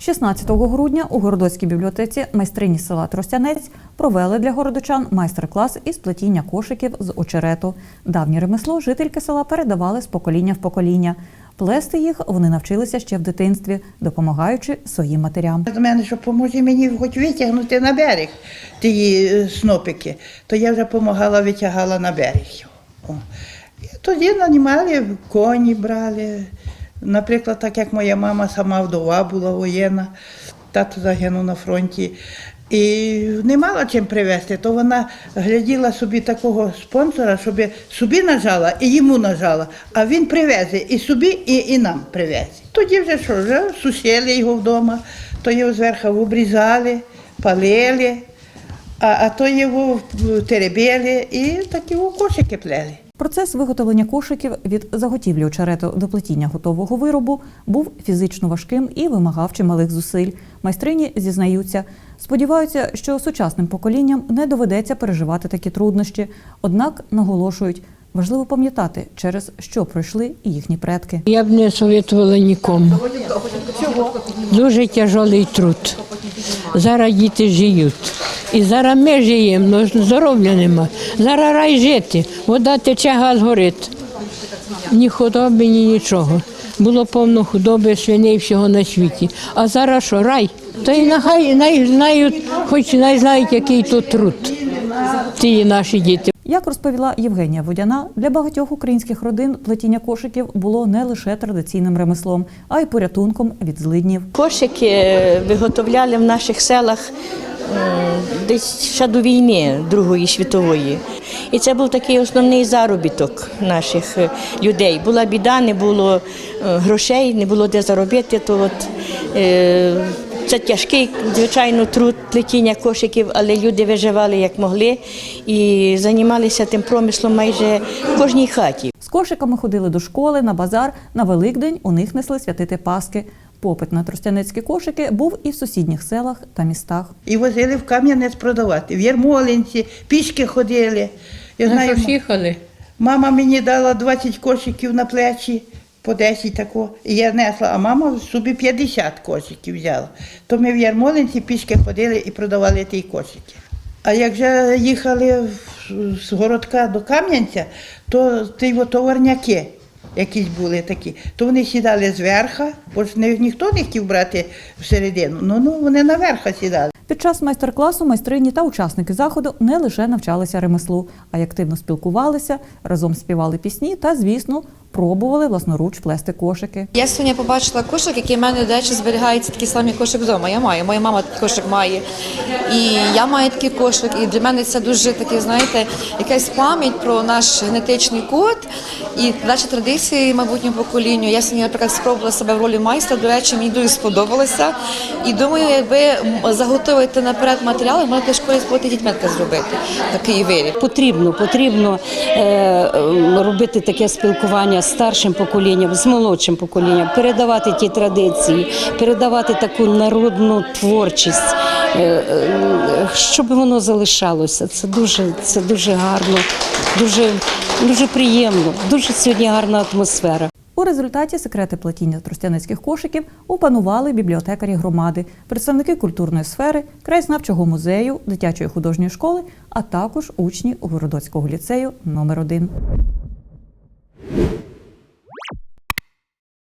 16 грудня у Городоцькій бібліотеці майстрині села Тростянець провели для городочан майстер-клас із плетіння кошиків з очерету. Давнє ремесло жительки села передавали з покоління в покоління. Плести їх вони навчилися ще в дитинстві, допомагаючи своїм матерям. До мене, що поможе мені хоч витягнути на берег ті е, снопики, то я вже допомагала, витягала на берег. Тоді нанімали, коні брали. Наприклад, так як моя мама сама вдова була воєнна, тато загинув на фронті. І не мала чим привезти, то вона гляділа собі такого спонсора, щоб собі нажала і йому нажала, а він привезе і собі, і, і нам привезе. Тоді вже що, вже сушили його вдома, то його зверху обрізали, палили, а, а то його теребили і такі кошики плели. Процес виготовлення кошиків від заготівлі очерету до плетіння готового виробу був фізично важким і вимагав чималих зусиль. Майстрині зізнаються, сподіваються, що сучасним поколінням не доведеться переживати такі труднощі. Однак наголошують, важливо пам'ятати, через що пройшли і їхні предки. Я б не советувала нікому. Дуже тяжкий труд. Зараз діти живуть. І зараз ми живемо, але здоров'я нема. Зараз рай жити, вода тече, газ горить. Ні худоби, ні нічого. Було повно худоби, свиней всього на світі. А зараз що, рай? То й нехай най знають, хоч най знають, який то труд. Ті наші діти. Як розповіла Євгенія Водяна, для багатьох українських родин плетіння кошиків було не лише традиційним ремеслом, а й порятунком від злиднів. Кошики е, виготовляли в наших селах десь ще до війни Другої світової. І це був такий основний заробіток наших е, людей. Була біда, не було е, грошей, не було де заробити. То от, е, це тяжкий, звичайно, труд плетіння кошиків, але люди виживали як могли і займалися тим промислом майже в кожній хаті. З кошиками ходили до школи, на базар. На Великдень у них несли святити Паски. Попит на тростянецькі кошики був і в сусідніх селах та містах. І возили в Кам'янець продавати. В Ярмолинці, пішки ходили. Я знаю, їхали. Мама мені дала 20 кошиків на плечі, по 10 тако. І я несла, а мама собі 50 кошиків взяла. То ми в Ярмолинці пішки ходили і продавали ті кошики. А як вже їхали з городка до Кам'янця, то ті товарняки якісь були такі, то вони сідали зверха, бо ж ні- ніхто не хотів брати всередину. Ну, ну вони наверха сідали. Під час майстер-класу майстрині та учасники заходу не лише навчалися ремеслу, а й активно спілкувалися, разом співали пісні та, звісно, пробували власноруч плести кошики. Я сьогодні побачила кошик, який в мене, до речі, зберігається такий самий кошик вдома. Я маю, моя мама такий кошик має. І я маю такий кошик. І для мене це дуже таке, знаєте, якась пам'ять про наш генетичний код і передача традиції майбутньому поколінню. Я сьогодні, наприклад, спробувала себе в ролі майстра. До речі, мені дуже сподобалося. І думаю, якби заготовити наперед матеріали, можна в школі спробувати дітьми зробити. Такий виріб. Потрібно, потрібно е, е, робити таке спілкування з старшим поколінням, з молодшим поколінням, передавати ті традиції, передавати таку народну творчість, щоб воно залишалося. Це дуже, це дуже гарно, дуже, дуже приємно, дуже сьогодні гарна атмосфера. У результаті секрети плетіння тростянецьких кошиків опанували бібліотекарі громади, представники культурної сфери, краєзнавчого музею, дитячої художньої школи, а також учні Городоцького ліцею номер 1